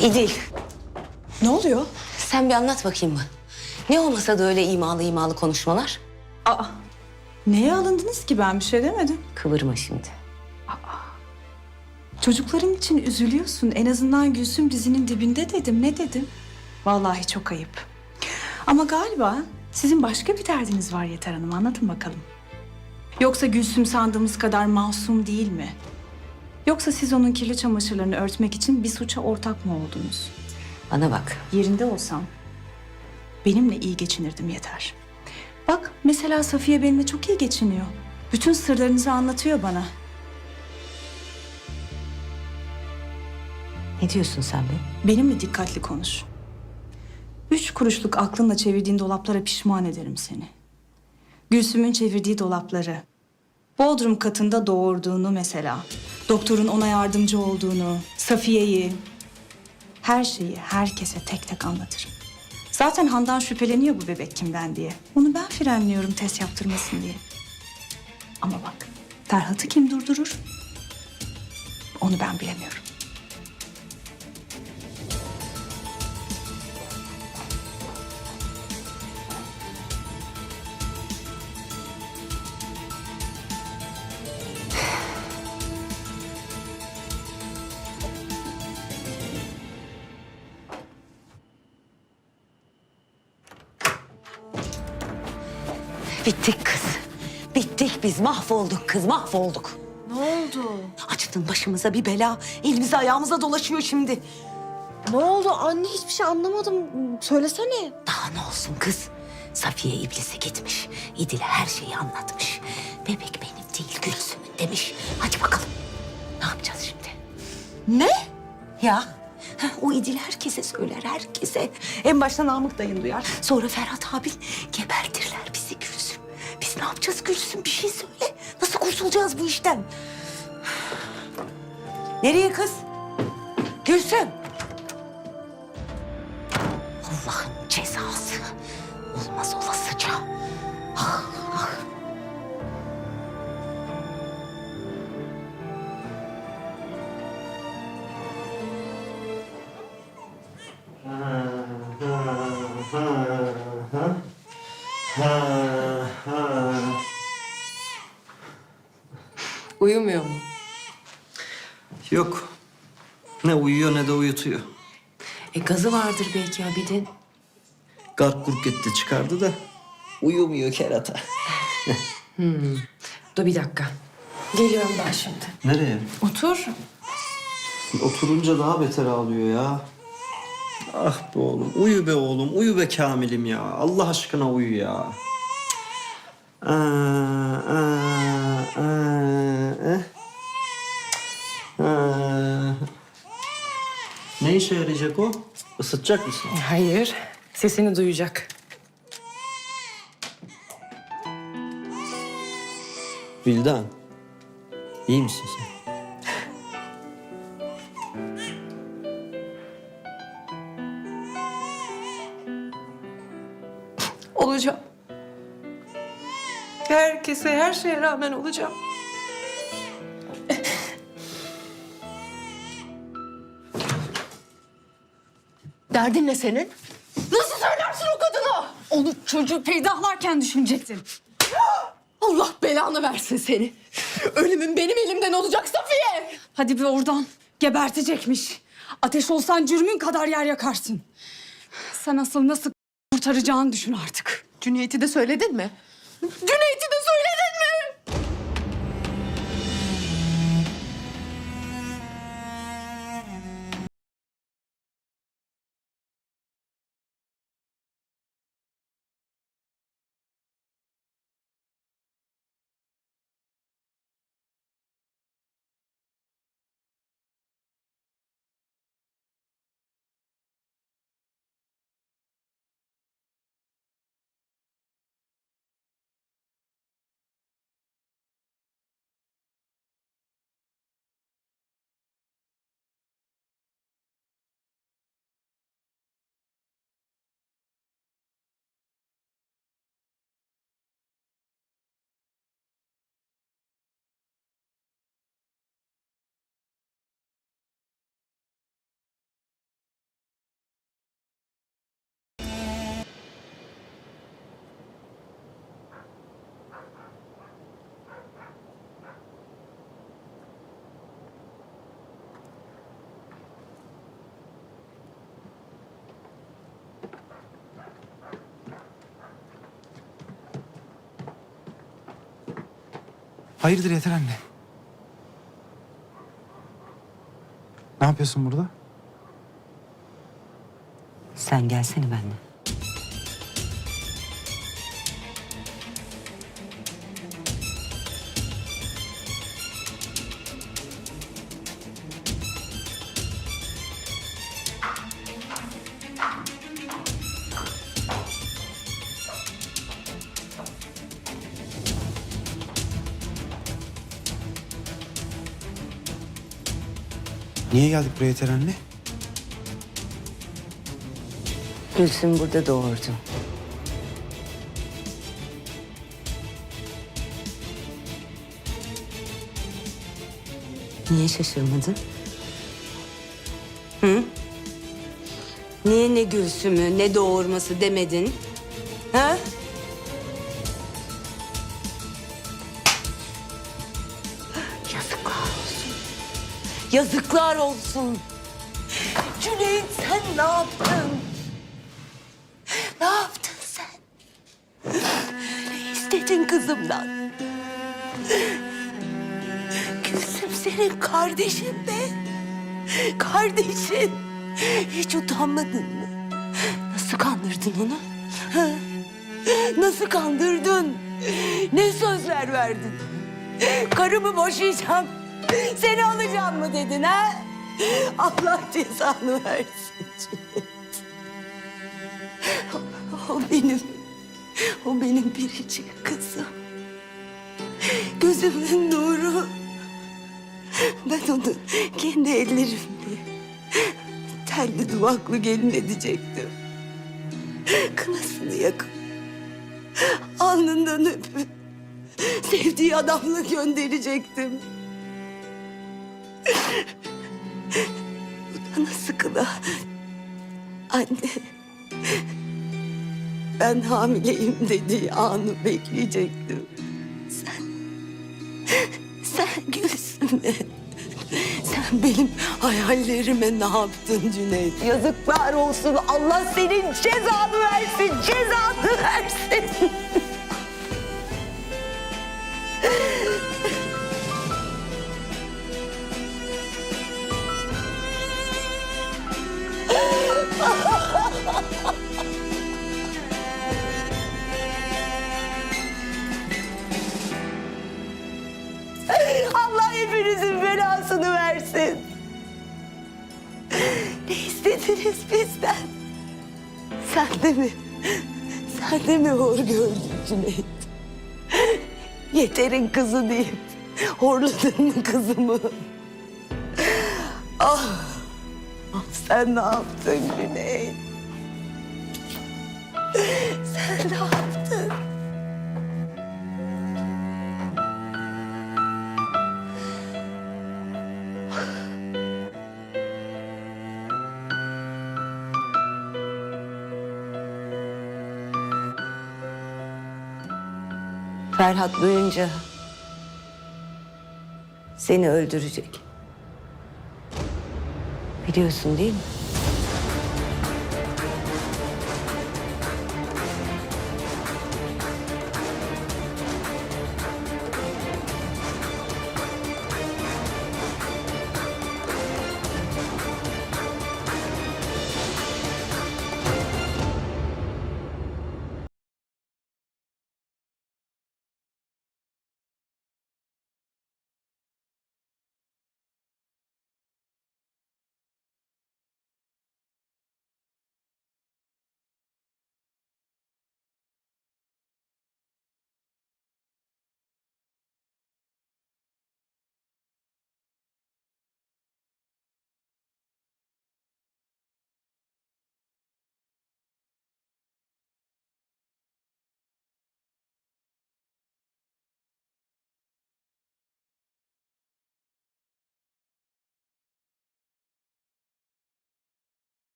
İdil, Ne oluyor? sen bir anlat bakayım mı? Ne olmasa da öyle imalı imalı konuşmalar? Aa, neye alındınız ki ben bir şey demedim. Kıvırma şimdi. Çocukların için üzülüyorsun. En azından Gülsüm dizinin dibinde dedim. Ne dedim? Vallahi çok ayıp. Ama galiba sizin başka bir derdiniz var Yeter Hanım. Anlatın bakalım. Yoksa Gülsüm sandığımız kadar masum değil mi? Yoksa siz onun kirli çamaşırlarını örtmek için bir suça ortak mı oldunuz? Bana bak. Yerinde olsam benimle iyi geçinirdim yeter. Bak mesela Safiye benimle çok iyi geçiniyor. Bütün sırlarınızı anlatıyor bana. Ne diyorsun sen be? Benimle dikkatli konuş. Üç kuruşluk aklınla çevirdiğin dolaplara pişman ederim seni. Gülsüm'ün çevirdiği dolapları. Bodrum katında doğurduğunu mesela. Doktorun ona yardımcı olduğunu, Safiye'yi. Her şeyi herkese tek tek anlatırım. Zaten Handan şüpheleniyor bu bebek kimden diye. Onu ben frenliyorum test yaptırmasın diye. Ama bak Ferhat'ı kim durdurur? Onu ben bilemiyorum. Bittik kız. Bittik biz mahvolduk kız mahvolduk. Ne oldu? Açtın başımıza bir bela. Elimize ayağımıza dolaşıyor şimdi. Ne oldu anne hiçbir şey anlamadım. Söylesene. Daha ne olsun kız? Safiye iblise gitmiş. İdil'e her şeyi anlatmış. Bebek benim değil Gülsüm'ün demiş. Hadi bakalım. Ne yapacağız şimdi? Ne? Ya heh, o İdil herkese söyler herkese. En başta Namık dayın duyar. Sonra Ferhat abi gebertirler bizi. Biz ne yapacağız Gülsüm bir şey söyle. Nasıl kurtulacağız bu işten? Nereye kız? Gülsüm. Allah'ın cezası. Olmaz olasıca. Ah, ah. Uyumuyor gazı vardır belki Abidin. Gark gurk etti çıkardı da uyumuyor kerata. Dur bir dakika. Geliyorum ben şimdi. Nereye? Otur. Oturunca daha beter ağlıyor ya. Ah be oğlum, uyu be oğlum, uyu be Kamil'im ya. Allah aşkına uyu ya. Aa, aa, aa, eh. Aa. Ne işe yarayacak o? Isıtacak mısın? Hayır. Sesini duyacak. Vildan, iyi misin sen? Olacağım. Herkese, her şeye rağmen olacağım. Derdin ne senin? Nasıl söylersin o kadına? Onu çocuğu peydahlarken düşünecektin. Allah belanı versin seni. Ölümün benim elimden olacak Safiye. Hadi bir oradan. Gebertecekmiş. Ateş olsan cürmün kadar yer yakarsın. Sen asıl nasıl kurtaracağını düşün artık. Cüneyt'i de söyledin mi? Cüneyt'i de Hayırdır yeter anne? Ne yapıyorsun burada? Sen gelsene benimle. Niye geldik buraya yeter anne? Gülsüm burada doğurdu. Niye şaşırmadın? Hı? Niye ne Gülsüm'ü ne doğurması demedin? Yazıklar olsun. Cüneyt sen ne yaptın? Ne yaptın sen? Ne istedin kızımdan? Gülsüm senin kardeşin be. Kardeşin. Hiç utanmadın mı? Nasıl kandırdın onu? Nasıl kandırdın? Ne sözler verdin? Karımı boşayacağım. Seni alacağım mı dedin ha? Allah cezanı versin. O benim, o benim biricik kızım. Gözümün nuru. Ben onu kendi ellerimle telli duvaklı gelin edecektim. Kınasını yakıp alnından öpüp sevdiği adamla gönderecektim. Bana sıkıla. Anne. Ben hamileyim dediği anı bekleyecektim. Sen, sen Gülsüm'e, sen benim hayallerime ne yaptın Cüneyt? Yazıklar olsun. Allah senin cezanı versin, cezanı versin. İstediniz bizden? Sen de mi? Sen de mi hor gördün Cüneyt? Yeterin kızı deyip horladın mı kızımı? Ah, ah sen ne yaptın Cüneyt? Sen ne yaptın? Ferhat duyunca seni öldürecek. Biliyorsun değil mi?